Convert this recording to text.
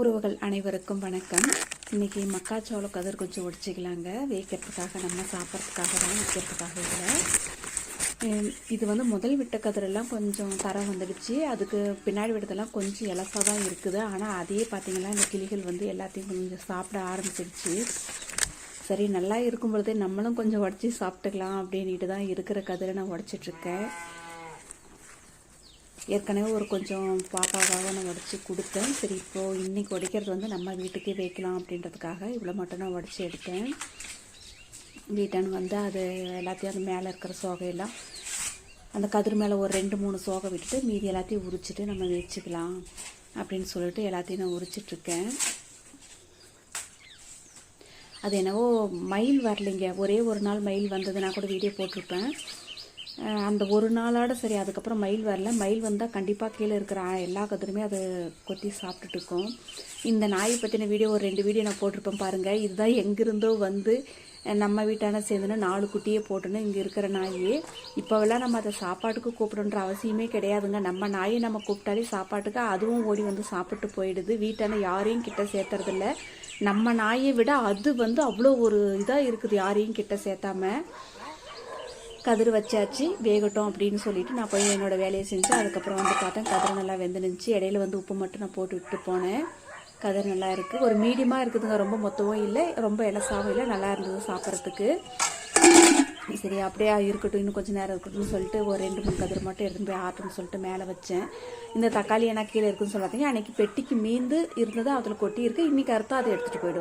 உறவுகள் அனைவருக்கும் வணக்கம். இன்னைக்கு மக்காச்சோள கதிர் கொஞ்சம் ஒடிச்சிக்கலாங்க. வேக்கிறதுக்காக நம்ம சாப்பிட்றதுக்காக தான் வைக்கிறதுக்காக இல்லை. இது வந்து முதல் விட்ட கதிரெல்லாம் கொஞ்சம் தரம் வந்துடுச்சு. அதுக்கு பின்னாடி விட்டதெல்லாம் கொஞ்சம் இலசாக தான் இருக்குது. ஆனால் அதே பார்த்தீங்கன்னா இந்த கிளிகள் வந்து எல்லாத்தையும் கொஞ்சம் சாப்பிட ஆரம்பிச்சிடுச்சு. சரி நல்லா இருக்கும் பொழுதே நம்மளும் கொஞ்சம் உடச்சி சாப்பிட்டுக்கலாம் அப்படின்ட்டு தான் இருக்கிற கதிரை நான் உடச்சிட்ருக்கேன் ஏற்கனவே ஒரு கொஞ்சம் பாப்பாவாக நான் உடச்சி கொடுத்தேன். சரி இப்போது இன்னைக்கு உடைக்கிறது வந்து நம்ம வீட்டுக்கே வைக்கலாம் அப்படின்றதுக்காக இவ்வளோ மட்டும் நான் உடச்சி எடுத்தேன். வீட்டான்னு வந்து அது எல்லாத்தையும் அது மேலே இருக்கிற சோகையெல்லாம் அந்த கதிர் மேலே ஒரு ரெண்டு மூணு சோகை விட்டுட்டு மீதி எல்லாத்தையும் உரிச்சிட்டு நம்ம வச்சுக்கலாம் அப்படின்னு சொல்லிட்டு எல்லாத்தையும் நான் உரிச்சிட்ருக்கேன். அது என்னவோ மயில் வரலைங்க. ஒரே ஒரு நாள் மயில் வந்ததுன்னா கூட வீடியோ போட்டிருப்பேன். அந்த ஒரு நாளோட சரி அதுக்கப்புறம் மயில் வரல. மயில் வந்தால் கண்டிப்பாக கீழே இருக்கிற எல்லா கதிருமே அதை கொத்தி சாப்பிட்டுட்டு இருக்கும். இந்த நாயை பற்றின வீடியோ ஒரு ரெண்டு வீடியோ நான் போட்டிருப்பேன் பாருங்கள் இதுதான் எங்கேருந்தோ வந்து நம்ம வீட்டான சேர்ந்துன்னு நாலு குட்டியே போட்டுன்னு இங்கே இருக்கிற நாயே. இப்போவெல்லாம் நம்ம அதை சாப்பாட்டுக்கு கூப்பிடணுன்ற அவசியமே கிடையாதுங்க. நம்ம நாயை நம்ம கூப்பிட்டாலே சாப்பாட்டுக்கு அதுவும் ஓடி வந்து சாப்பிட்டு போயிடுது. வீட்டான யாரையும் கிட்ட சேர்த்துறதில்ல. நம்ம நாயை விட அது வந்து அவ்வளோ ஒரு இதாக இருக்குது யாரையும் கிட்ட சேர்த்தாம. கதிர் வச்சாச்சு வேகட்டும் அப்படின்னு சொல்லிட்டு நான் போய் என்னோடய வேலையை செஞ்சேன். அதுக்கப்புறம் வந்து பார்த்தேன் கதிர் நல்லா வெந்து நின்றுச்சு இடையில வந்து உப்பு மட்டும் நான் போட்டு விட்டு போனேன். கதிர் நல்லா இருக்குது ஒரு மீடியமாக இருக்குதுங்க ரொம்ப மொத்தமும் இல்லை. ரொம்ப இலசாவும் இல்லை. நல்லா இருந்தது சாப்பிட்றதுக்கு. சரி அப்படியே இருக்கட்டும் இன்னும் கொஞ்சம் நேரம் இருக்கட்டும்னு சொல்லிட்டு ஒரு ரெண்டு மூணு கதிர் மட்டும் எடுத்துன்னு போய் ஆட்டணும்னு சொல்லிட்டு மேலே வச்சேன். இந்த தக்காளி என்ன கீழே இருக்குன்னு சொல்லாதீங்க. அன்றைக்கி பெட்டிக்கு மீந்து இருந்தது அதில் கொட்டி இருக்கு இன்றைக்கி அறுத்தா அதை எடுத்துகிட்டு போய்டும்